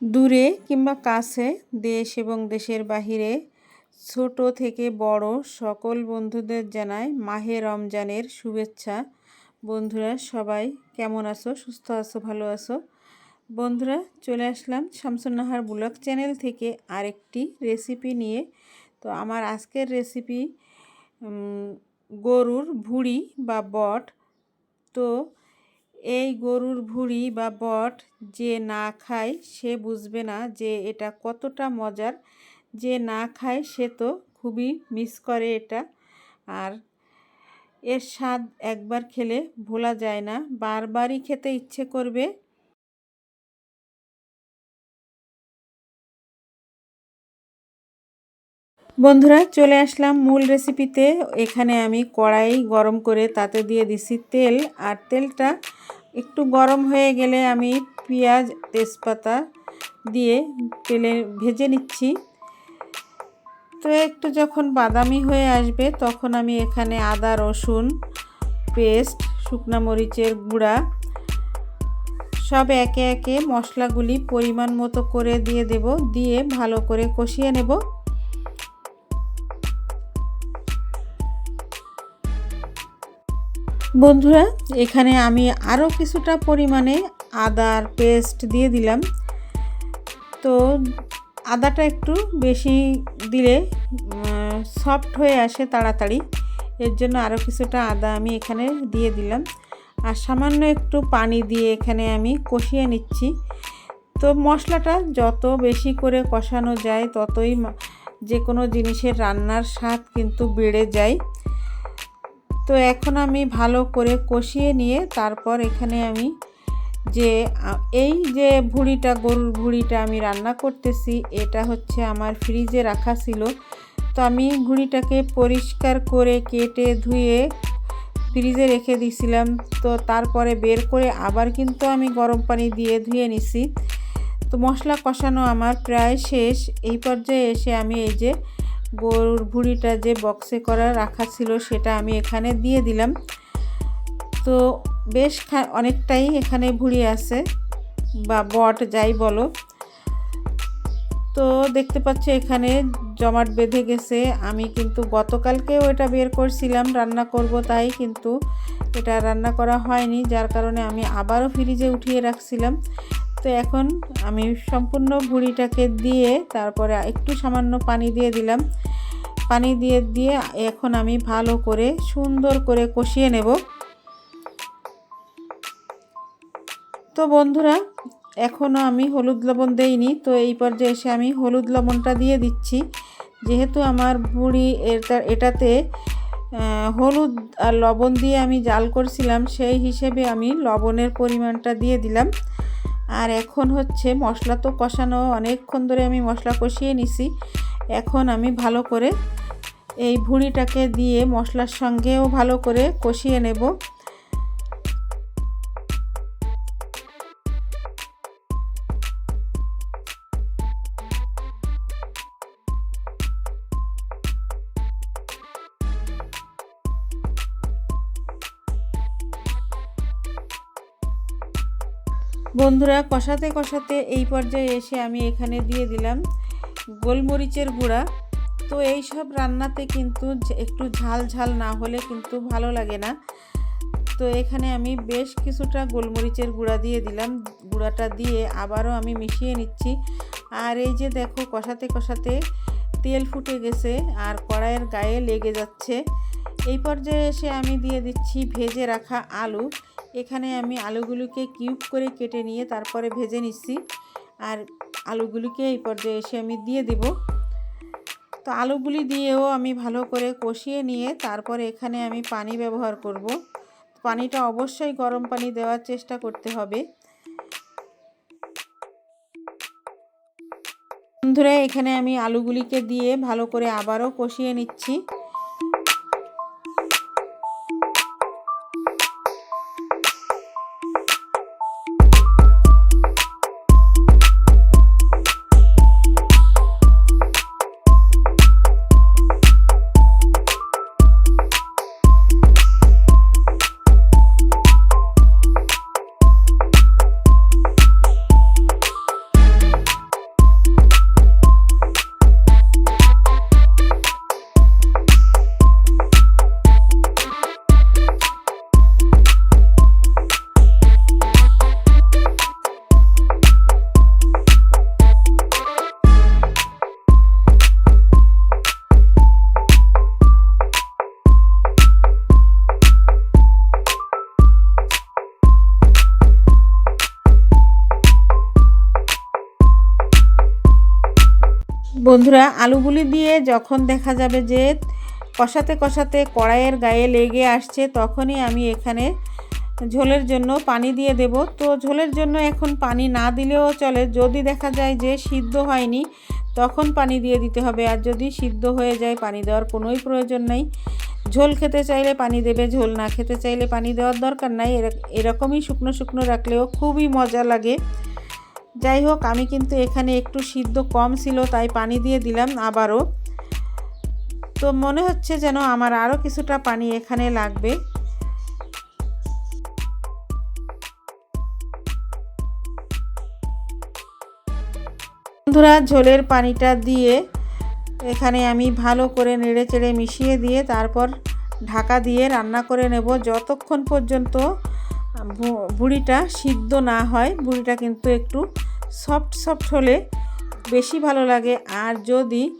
দূরে কিংবা কাছে দেশ এবং দেশের বাহিরে, ছোট থেকে বড় সকল বন্ধুদের জানাই মাহে রমজানের শুভেচ্ছা। বন্ধুরা, সবাই কেমন আছো? সুস্থ আছো? ভালো আছো? বন্ধুরা, চলে আসলাম শামসুন্নাহার ব্লগ চ্যানেল থেকে আরেকটি রেসিপি নিয়ে। তো আমার আজকের রেসিপি গরুর ভুড়ি বা বট। তো এই গরুর ভুঁড়ি বা বট যে না খায় সে বুঝবে না যে এটা কতটা মজার। যে না খায় সে তো খুবই মিস করে এটা। আর এর স্বাদ একবার খেলে ভোলা যায় না। বারবারই খেতে ইচ্ছে করবে বন্ধুরা, চলে আসলাম মূল রেসিপিতে। এখানে আমি কড়াই গরম করে তাতে দিয়ে দিছি তেল, আর তেলটা একটু গরম হয়ে গেলে আমি পেঁয়াজ, তেজপাতা দিয়ে তেলে ভেজে নিচ্ছি। তো একটু যখন বাদামি হয়ে আসবে, তখন আমি এখানে আদা, রসুন, পেস্ট, শুকনা মরিচের গুঁড়া সব একে একে মশলাগুলি পরিমাণ মতো করে দিয়ে দেব। দিয়ে ভালো করে কষিয়ে নেব। বন্ধুরা, এখানে আমি আরও কিছুটা পরিমাণে আদার পেস্ট দিয়ে দিলাম। তো আদাটা একটু বেশি দিলে সফট হয়ে আসে তাড়াতাড়ি। এর জন্য আরও কিছুটা আদা আমি এখানে দিয়ে দিলাম। আর সামান্য একটু পানি দিয়ে এখানে আমি কষিয়ে নিচ্ছি। তো মশলাটা যত বেশি করে কষানো যায়, ততই যে কোনো জিনিসের রান্নার স্বাদ কিন্তু বেড়ে যায়। তো এখন আমি ভালো করে কষিয়ে নিয়ে তারপর এখানে আমি যে এই যে ভুড়িটা, গরুর ভুড়িটা আমি রান্না করতেছি, এটা হচ্ছে আমার ফ্রিজে রাখা ছিল। তো আমি ভুড়িটাকে পরিষ্কার করে কেটে ধুয়ে ফ্রিজে রেখে দিয়েছিলাম তো তারপরে বের করে আবার কিন্তু আমি গরম পানি দিয়ে ধুয়ে নিছি। তো মশলা কষানো আমার প্রায় শেষ। এই পর্যায়ে এসে আমি এই যে গরুর ভুড়িটা যে বক্সে করা রাখা ছিল সেটা আমি এখানে দিয়ে দিলাম। তো বেশ অনেকটাই এখানে ভুড়ি আছে বা বট যাই বলো। তো দেখতে পাচ্ছ এখানে জমাট বেঁধে গেছে। আমি কিন্তু গতকালকেও এটা বের করছিলাম, রান্না করব তাই কিন্তু এটা রান্না করা হয়নি। যার কারণে আমি আবারও ফ্রিজে উঠিয়ে রাখছিলাম। তো এখন আমি সম্পূর্ণ ভুড়িটাকে দিয়ে তারপরে একটু সামান্য পানি দিয়ে দিলাম। পানি দিয়ে দিয়ে এখন আমি ভালো করে সুন্দর করে কষিয়ে নেব। তো বন্ধুরা এখনও আমি হলুদ লবণ দেইনি, তো এই পর্যায়ে এসে আমি হলুদ লবণটা দিয়ে দিচ্ছি। যেহেতু আমার বুড়ি এটা, এটাতে হলুদ আর লবণ দিয়ে আমি জাল করছিলাম, সেই হিসেবে আমি লবণের পরিমাণটা দিয়ে দিলাম। আর এখন হচ্ছে মশলা তো কষানো অনেকক্ষণ ধরে আমি মশলা কষিয়ে নিছি। এখন আমি ভালো করে এই ভুঁড়িটাকে দিয়ে মশলার সঙ্গেও ভালো করে কষিয়ে নেব। বন্ধুরা, কষাতে কষাতে এই পর্যায়ে এসে আমি এখানে দিয়ে দিলাম গোলমরিচের গুঁড়া। তো এই সব রান্নাতে কিন্তু একটু ঝাল ঝাল না হলে কিন্তু ভালো লাগে না। তো এখানে আমি বেশ কিছুটা গোলমরিচের গুঁড়া দিয়ে দিলাম। গুঁড়াটা দিয়ে আবারও আমি মিশিয়ে নিচ্ছি। আর এই যে দেখো, কষাতে কষাতে তেল ফুটে গেছে আর কড়াইয়ের গায়ে লেগে যাচ্ছে। এই পর্যায়ে এসে আমি দিয়ে দিচ্ছি ভেজে রাখা আলু। এখানে আমি আলুগুলোকে কিউব করে কেটে নিয়ে তারপরে ভেজে নিচ্ছি। আর আলুগুলিকে এই পর্যায়ে এসে আমি দিয়ে দেব। তো আলুগুলি দিয়েও আমি ভালো করে কষিয়ে নিয়ে তারপরে এখানে আমি পানি ব্যবহার করব। পানিটা অবশ্যই গরম পানি দেওয়ার চেষ্টা করতে হবে। বন্ধুরা, এখানে আমি আলুগুলিকে দিয়ে ভালো করে আবারও কষিয়ে নিচ্ছি। বন্ধুরা, আলুগুলি দিয়ে যখন দেখা যাবে যে কষাতে কষাতে কড়াইয়ের গায়ে লেগে আসছে, তখনই আমি এখানে ঝোলের জন্য পানি দিয়ে দেব। তো ঝোলের জন্য এখন পানি না দিলেও চলে। যদি দেখা যায় যে সিদ্ধ হয়নি, তখন পানি দিয়ে দিতে হবে। আর যদি সিদ্ধ হয়ে যায়, পানি দেওয়ার কোনোই প্রয়োজন নেই। ঝোল খেতে চাইলে পানি দেবে, ঝোল না খেতে চাইলে পানি দেওয়ার দরকার নাই। এরকমই শুকনো শুকনো রাখলেও খুবই মজা লাগে। যাই হোক, আমি কিন্তু এখানে একটু সিদ্ধ কম ছিল, তাই পানি দিয়ে দিলাম আবারও। তো মনে হচ্ছে যেন আমার আরও কিছুটা পানি এখানে লাগবে। বন্ধুরা, ঝোলের পানিটা দিয়ে এখানে আমি ভালো করে নেড়ে চেড়ে মিশিয়ে দিয়ে তারপর ঢাকা দিয়ে রান্না করে নেব। যতক্ষণ পর্যন্ত বুড়িটা সিদ্ধ না হয় বুড়িটা কিন্তু একটু সফট সফট হলে বেশি ভালো লাগে। আর যদি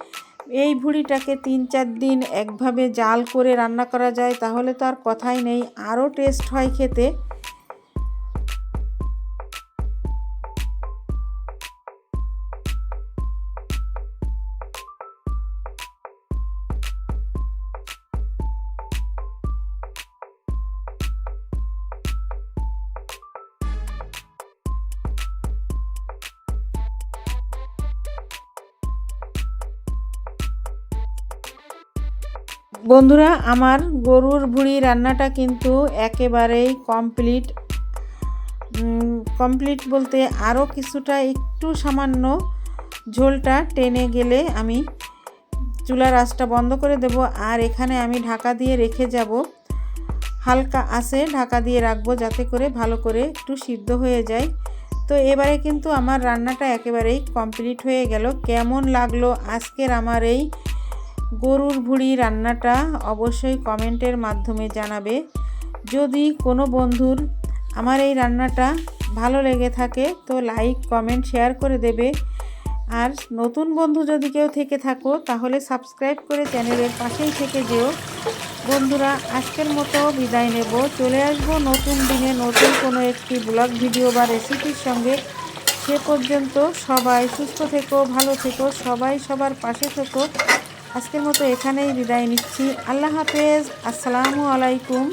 এই ভুড়িটাকে তিন চার দিন একভাবে জাল করে রান্না করা যায়, তাহলে তো আর কথাই নেই। আরও টেস্ট হয় খেতে। বন্ধুরা, আমার গরুর ভুড়ি রান্নাটা কিন্তু একেবারেই কমপ্লিট। কমপ্লিট বলতে আরও কিছুটা একটু সামান্য ঝোলটা টেনে গেলে আমি চুলার আঁচটা বন্ধ করে দেব আর এখানে আমি ঢাকা দিয়ে রেখে যাব। হালকা আসে ঢাকা দিয়ে রাখব যাতে করে ভালো করে একটু সিদ্ধ হয়ে যায়। তো এবারে কিন্তু আমার রান্নাটা একেবারেই কমপ্লিট হয়ে গেল। কেমন লাগল আজকের আমার এই গরুর ভুড়ি রান্নাটা অবশ্যই কমেন্টের মাধ্যমে জানাবে। যদি কোনো বন্ধুর আমার এই রান্নাটা ভালো লেগে থাকে, তো লাইক, কমেন্ট, শেয়ার করে দেবে। আর নতুন বন্ধু যদি কেউ থেকে থাকো, তাহলে সাবস্ক্রাইব করে চ্যানেলের পাশেই থেকে যেও। বন্ধুরা, আজকের মতো বিদায় নেব। চলে আসব নতুন দিনে নতুন কোনো একটি ব্লগ, ভিডিও বা রেসিপির সঙ্গে। সে পর্যন্ত সবাই সুস্থ থেকো, ভালো থেকো, সবাই সবার পাশে থেকো। আজকের মতো এখানেই বিদায় নিচ্ছি। আল্লাহ হাফেজ। আসসালামু আলাইকুম।